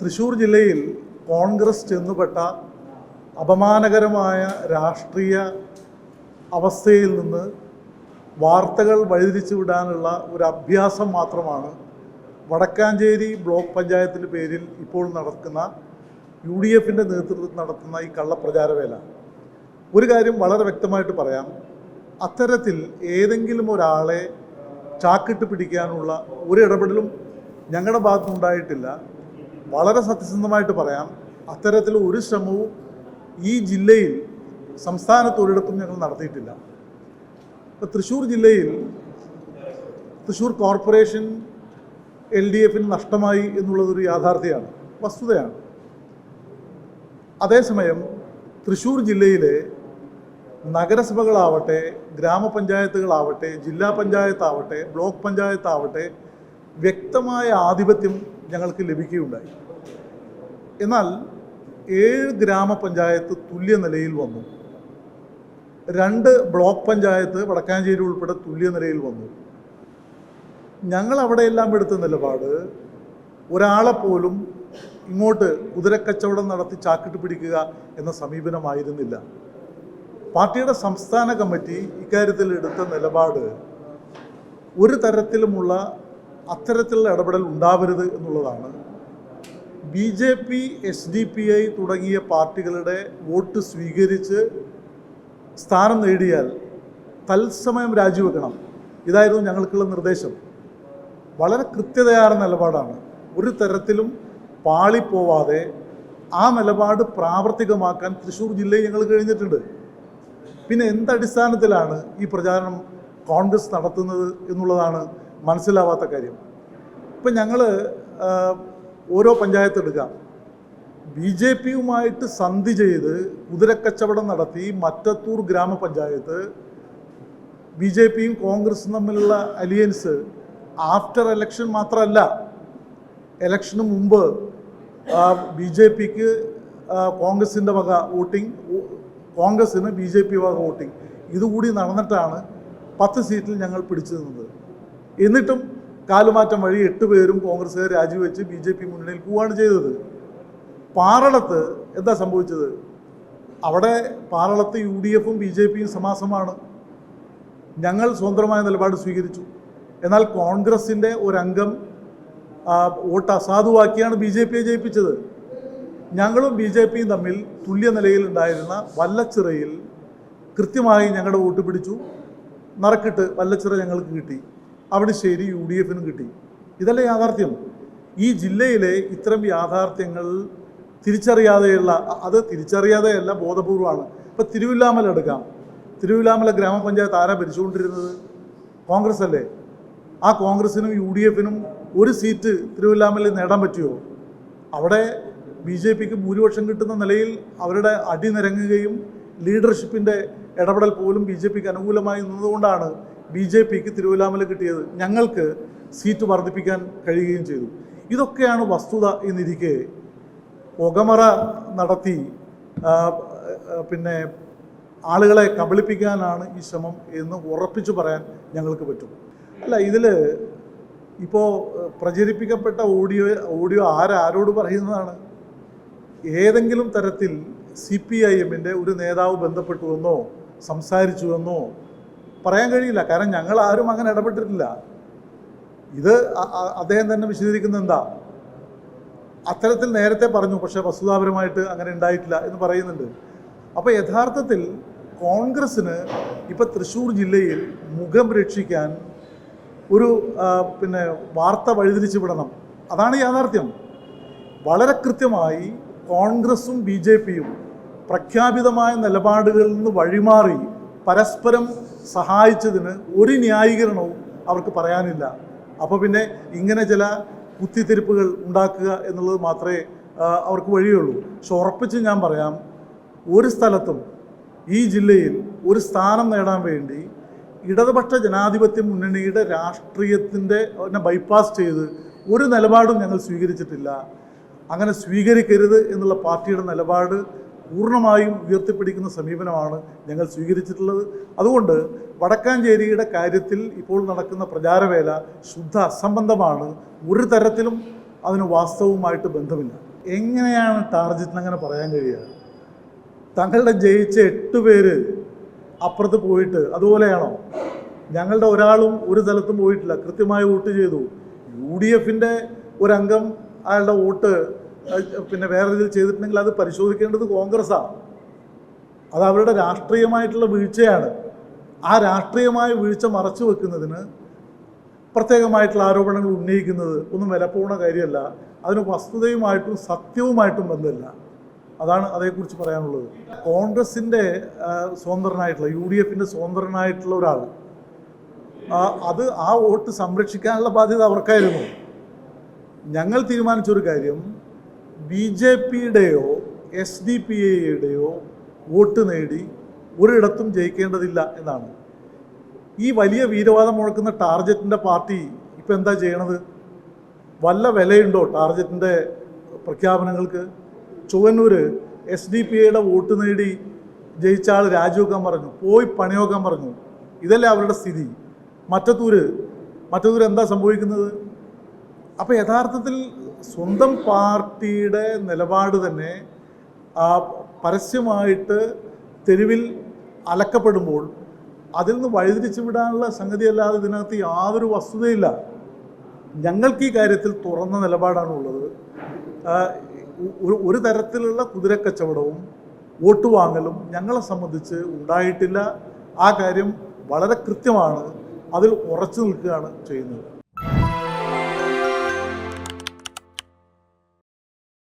തൃശ്ശൂർ ജില്ലയിൽ കോൺഗ്രസ് ചെന്നുപെട്ട അപമാനകരമായ രാഷ്ട്രീയ അവസ്ഥയിൽ നിന്ന് വാർത്തകൾ വഴിതിരിച്ചു വിടാനുള്ള ഒരു അഭ്യാസം മാത്രമാണ് വടക്കാഞ്ചേരി ബ്ലോക്ക് പഞ്ചായത്തിന്റെ പേരിൽ ഇപ്പോൾ നടക്കുന്ന യു ഡി എഫിന്റെ നേതൃത്വത്തിൽ നടത്തുന്ന ഈ കള്ളപ്രചാരവേല. ഒരു കാര്യം വളരെ വ്യക്തമായിട്ട് പറയാം. അത്തരത്തിൽ ഏതെങ്കിലും ഒരാളെ ചാക്കിട്ട് പിടിക്കാനുള്ള ഒരു ഇടപെടലും ഞങ്ങളുടെ ഭാഗത്തുനിന്നുണ്ടായിട്ടില്ല. വളരെ സത്യസന്ധമായിട്ട് പറയാം അത്തരത്തിൽ ഒരു ശ്രമവും ഈ ജില്ലയിൽ സംസ്ഥാനത്ത് ഒരിടത്തും ഞങ്ങൾ നടത്തിയിട്ടില്ല. ഇപ്പോൾ തൃശ്ശൂർ ജില്ലയിൽ തൃശ്ശൂർ കോർപ്പറേഷൻ എൽ ഡി എഫിന് നഷ്ടമായി എന്നുള്ളതൊരു യാഥാർത്ഥ്യമാണ് വസ്തുതയാണ്. അതേസമയം തൃശ്ശൂർ ജില്ലയിലെ നഗരസഭകളാവട്ടെ ഗ്രാമപഞ്ചായത്തുകളാവട്ടെ ജില്ലാ പഞ്ചായത്താവട്ടെ ബ്ലോക്ക് പഞ്ചായത്താവട്ടെ വ്യക്തമായ ആധിപത്യം ഞങ്ങൾക്ക് ലഭിക്കുകയുണ്ടായി. എന്നാൽ ഏഴ് ഗ്രാമപഞ്ചായത്ത് തുല്യ നിലയിൽ വന്നു. രണ്ട് ബ്ലോക്ക് പഞ്ചായത്ത് വടക്കാഞ്ചേരി ഉൾപ്പെടെ തുല്യ നിലയിൽ വന്നു. ഞങ്ങൾ അവിടെയെല്ലാം എടുത്ത നിലപാട് ഒരാളെപ്പോലും ഇങ്ങോട്ട് കുതിരക്കച്ചവടം നടത്തി ചാക്കിട്ട് പിടിക്കുക എന്ന സമീപനമായിരുന്നില്ല. പാർട്ടിയുടെ സംസ്ഥാന കമ്മിറ്റി ഇക്കാര്യത്തിൽ എടുത്ത നിലപാട് ഒരു തരത്തിലുമുള്ള അത്തരത്തിലുള്ള ഇടപെടൽ ഉണ്ടാവരുത് എന്നുള്ളതാണ്. B J P S D P I തുടങ്ങിയ പാർട്ടികളുടെ വോട്ട് സ്വീകരിച്ച് സ്ഥാനം നേടിയാൽ തത്സമയം രാജിവെക്കണം. ഇതായിരുന്നു ഞങ്ങൾക്കുള്ള നിർദ്ദേശം. വളരെ കൃത്യതയാർന്ന നിലപാടാണ്. ഒരു തരത്തിലും പാളിപ്പോവാതെ ആ നിലപാട് പ്രാവർത്തികമാക്കാൻ തൃശ്ശൂർ ജില്ലയിൽ ഞങ്ങൾ കഴിഞ്ഞിട്ടുണ്ട്. പിന്നെ എന്തടിസ്ഥാനത്തിലാണ് ഈ പ്രചാരണം കോൺഗ്രസ് നടത്തുന്നത് എന്നുള്ളതാണ് മനസ്സിലാവാത്ത കാര്യം. ഇപ്പം ഞങ്ങൾ ഓരോ പഞ്ചായത്ത് എടുക്കാം. ബി ജെ പിയുമായിട്ട് സന്ധി ചെയ്ത് കുതിരക്കച്ചവടം നടത്തി മറ്റത്തൂർ ഗ്രാമപഞ്ചായത്ത് ബി ജെ പിയും കോൺഗ്രസും തമ്മിലുള്ള അലിയൻസ് ആഫ്റ്റർ എലക്ഷൻ മാത്രമല്ല എലക്ഷന് മുമ്പ് ബി ജെ പിക്ക് കോൺഗ്രസിന്റെ വക വോട്ടിംഗ് കോൺഗ്രസ്സിന് ബി ജെ പി വക വോട്ടിംഗ്. ഇതുകൂടി നടന്നിട്ടാണ് പത്ത് സീറ്റിൽ ഞങ്ങൾ പിടിച്ചു നിന്നത്. എന്നിട്ടും കാലുമാറ്റം വഴി എട്ട് പേരും കോൺഗ്രസ്സുകാർ രാജിവെച്ച് ബി ജെ പി മുന്നണിയിൽ പോവുകയാണ് ചെയ്തത്. പാറളത്ത് എന്താ സംഭവിച്ചത്? അവിടെ പാറളത്ത് യു ഡി എഫും ബി ജെ പിയും സമാസമാണ്. ഞങ്ങൾ സ്വതന്ത്രമായ നിലപാട് സ്വീകരിച്ചു. എന്നാൽ കോൺഗ്രസിന്റെ ഒരംഗം വോട്ട് അസാധുവാക്കിയാണ് ബി ജെ പിയെ ജയിപ്പിച്ചത്. ഞങ്ങളും ബി ജെ പിയും തമ്മിൽ തുല്യ നിലയിൽ ഉണ്ടായിരുന്ന വല്ലച്ചിറയിൽ കൃത്യമായി ഞങ്ങളുടെ വോട്ട് പിടിച്ചു. നറക്കിട്ട് വല്ലച്ചിറ ഞങ്ങൾക്ക് കിട്ടി. അവിടെശ്ശേരി യു ഡി എഫിനും കിട്ടി. ഇതല്ല യാഥാർത്ഥ്യം. ഈ ജില്ലയിലെ ഇത്തരം യാഥാർത്ഥ്യങ്ങൾ തിരിച്ചറിയാതെയുള്ള അത് തിരിച്ചറിയാതെയല്ല ബോധപൂർവമാണ്. ഇപ്പം തിരുവില്ലാമല എടുക്കാം. തിരുവില്ലാമല ഗ്രാമപഞ്ചായത്ത് ആരാ ഭരിച്ചുകൊണ്ടിരുന്നത്? കോൺഗ്രസ് അല്ലേ? ആ കോൺഗ്രസിനും യു ഡി എഫിനും ഒരു സീറ്റ് തിരുവില്ലാമലയിൽ നേടാൻ പറ്റുമോ? അവിടെ ബി ജെ പിക്ക് ഭൂരിപക്ഷം കിട്ടുന്ന നിലയിൽ അവരുടെ അടി നിരങ്ങുകയും ലീഡർഷിപ്പിന്റെ ഇടപെടൽ പോലും ബി ജെ പിക്ക് അനുകൂലമായി നിന്നതുകൊണ്ടാണ് ബി ജെ പിക്ക് തിരുവല്ലാമല കിട്ടിയത് ഞങ്ങൾക്ക് സീറ്റ് വർദ്ധിപ്പിക്കാൻ കഴിയുകയും ചെയ്തു. ഇതൊക്കെയാണ് വസ്തുത എന്നിരിക്കെ പുകമറ നടത്തി പിന്നെ ആളുകളെ കബളിപ്പിക്കാനാണ് ഈ ശ്രമം എന്ന് ഉറപ്പിച്ചു പറയാൻ ഞങ്ങൾക്ക് പറ്റും. അല്ല ഇതിൽ ഇപ്പോൾ പ്രചരിപ്പിക്കപ്പെട്ട ഓഡിയോ ഓഡിയോ ആരാരോട് പറയുന്നതാണ്? ഏതെങ്കിലും തരത്തിൽ സി പി ഐ എമ്മിന്റെ ഒരു നേതാവ് ബന്ധപ്പെട്ടുവെന്നോ സംസാരിച്ചുവെന്നോ പറയാൻ കഴിയില്ല. കാരണം ഞങ്ങൾ ആരും അങ്ങനെ ഇടപെട്ടിട്ടില്ല. ഇത് അദ്ദേഹം തന്നെ വിശദീകരിക്കുന്നത് എന്താ? അത്തരത്തിൽ നേരത്തെ പറഞ്ഞു പക്ഷേ വസ്തുതാപരമായിട്ട് അങ്ങനെ ഉണ്ടായിട്ടില്ല എന്ന് പറയുന്നുണ്ട്. അപ്പോൾ യഥാർത്ഥത്തിൽ കോൺഗ്രസ്സിന് ഇപ്പോൾ തൃശ്ശൂർ ജില്ലയിൽ മുഖം രക്ഷിക്കാൻ ഒരു പിന്നെ വാർത്ത വഴിതിരിച്ചു വിടണം. അതാണ് യാഥാർത്ഥ്യം. വളരെ കൃത്യമായി കോൺഗ്രസും ബി ജെ പിയും പ്രഖ്യാപിതമായ നിലപാടുകളിൽ നിന്ന് വഴിമാറി പരസ്പരം സഹായിച്ചതിന് ഒരു ന്യായീകരണവും അവർക്ക് പറയാനില്ല. അപ്പോൾ പിന്നെ ഇങ്ങനെ ചില കുത്തിത്തിരിപ്പുകൾ ഉണ്ടാക്കുക എന്നുള്ളത് മാത്രമേ അവർക്ക് വഴിയുള്ളൂ. പക്ഷെ ഉറപ്പിച്ച് ഞാൻ പറയാം ഒരു സ്ഥലത്തും ഈ ജില്ലയിൽ ഒരു സ്ഥാനം നേടാൻ വേണ്ടി ഇടതുപക്ഷ ജനാധിപത്യ മുന്നണിയുടെ രാഷ്ട്രീയത്തിന്റെ ബൈപ്പാസ് ചെയ്ത് ഒരു നിലപാടും ഞങ്ങൾ സ്വീകരിച്ചിട്ടില്ല. അങ്ങനെ സ്വീകരിക്കരുത് എന്നുള്ള പാർട്ടിയുടെ നിലപാട് പൂർണമായും ഉയർത്തിപ്പിടിക്കുന്ന സമീപനമാണ് ഞങ്ങൾ സ്വീകരിച്ചിട്ടുള്ളത്. അതുകൊണ്ട് വടക്കാഞ്ചേരിയുടെ കാര്യത്തിൽ ഇപ്പോൾ നടക്കുന്ന പ്രചാരവേല ശുദ്ധ അസംബന്ധമാണ്. ഒരു തരത്തിലും അതിന് വാസ്തവവുമായിട്ട് ബന്ധമില്ല. എങ്ങനെയാണ് ടാർജറ്റിന് അങ്ങനെ പറയാൻ കഴിയുക? തങ്ങളുടെ ജയിച്ച എട്ട് പേര് അപ്പുറത്ത് പോയിട്ട് അതുപോലെയാണോ? ഞങ്ങളുടെ ഒരാളും ഒരു സ്ഥലത്തും പോയിട്ടില്ല. കൃത്യമായി വോട്ട് ചെയ്തു. യു ഡി എഫിന്റെ ഒരംഗം അയാളുടെ വോട്ട് പിന്നെ വേറെ രീതിയിൽ ചെയ്തിട്ടുണ്ടെങ്കിൽ അത് പരിശോധിക്കേണ്ടത് കോൺഗ്രസ്സാണ്. അത് അവരുടെ രാഷ്ട്രീയമായിട്ടുള്ള വീഴ്ചയാണ്. ആ രാഷ്ട്രീയമായ വീഴ്ച മറച്ചു വെക്കുന്നതിന് പ്രത്യേകമായിട്ടുള്ള ആരോപണങ്ങൾ ഉന്നയിക്കുന്നത് ഒന്നും വിലപ്പോണ കാര്യമല്ല. അതിന് വസ്തുതയുമായിട്ടും സത്യവുമായിട്ടും ബന്ധമില്ല. അതാണ് അതേക്കുറിച്ച് പറയാനുള്ളത്. കോൺഗ്രസിന്റെ സ്വതന്ത്രനായിട്ടുള്ള യു ഡി എഫിന്റെ സ്വതന്ത്രനായിട്ടുള്ള ഒരാൾ അത് ആ വോട്ട് സംരക്ഷിക്കാനുള്ള ബാധ്യത അവർക്കായിരുന്നു. ഞങ്ങൾ തീരുമാനിച്ചൊരു കാര്യം ബി ജെ പിയുടെയോ എസ് ഡി പി എയുടെയോ വോട്ട് നേടി ഒരിടത്തും ജയിക്കേണ്ടതില്ല എന്നാണ്. ഈ വലിയ വീരവാദം മുഴക്കുന്ന ടാർജറ്റിന്റെ പാർട്ടി ഇപ്പം എന്താ ചെയ്യണത്? വല്ല വിലയുണ്ടോ ടാർജറ്റിന്റെ പ്രഖ്യാപനങ്ങൾക്ക്? ചുവന്നൂർ എസ് ഡി പി ഐയുടെ വോട്ട് നേടി ജയിച്ച ആൾ രാജിവെക്കാൻ പറഞ്ഞു പോയി പണിവെക്കാൻ പറഞ്ഞു. ഇതല്ലേ അവരുടെ സ്ഥിതി. മറ്റത്തൂര് മറ്റത്തൂർ എന്താ സംഭവിക്കുന്നത്? അപ്പോൾ യഥാർത്ഥത്തിൽ സ്വന്തം പാർട്ടിയുടെ നിലപാട് തന്നെ പരസ്യമായിട്ട് തെരുവിൽ അലക്കപ്പെടുമ്പോൾ അതിൽ നിന്ന് വഴിതിരിച്ചു വിടാനുള്ള സംഗതിയല്ലാതെ ഇതിനകത്ത് യാതൊരു വസ്തുതയില്ല. ഞങ്ങൾക്ക് ഈ കാര്യത്തിൽ തുറന്ന നിലപാടാണ് ഉള്ളത്. ഒരു തരത്തിലുള്ള കുതിരക്കച്ചവടവും വോട്ട് വാങ്ങലും ഞങ്ങളെ സംബന്ധിച്ച് ഉണ്ടായിട്ടില്ല. ആ കാര്യം വളരെ കൃത്യമാണ്. അതിൽ ഉറച്ചു നിൽക്കുകയാണ് ചെയ്യുന്നത്.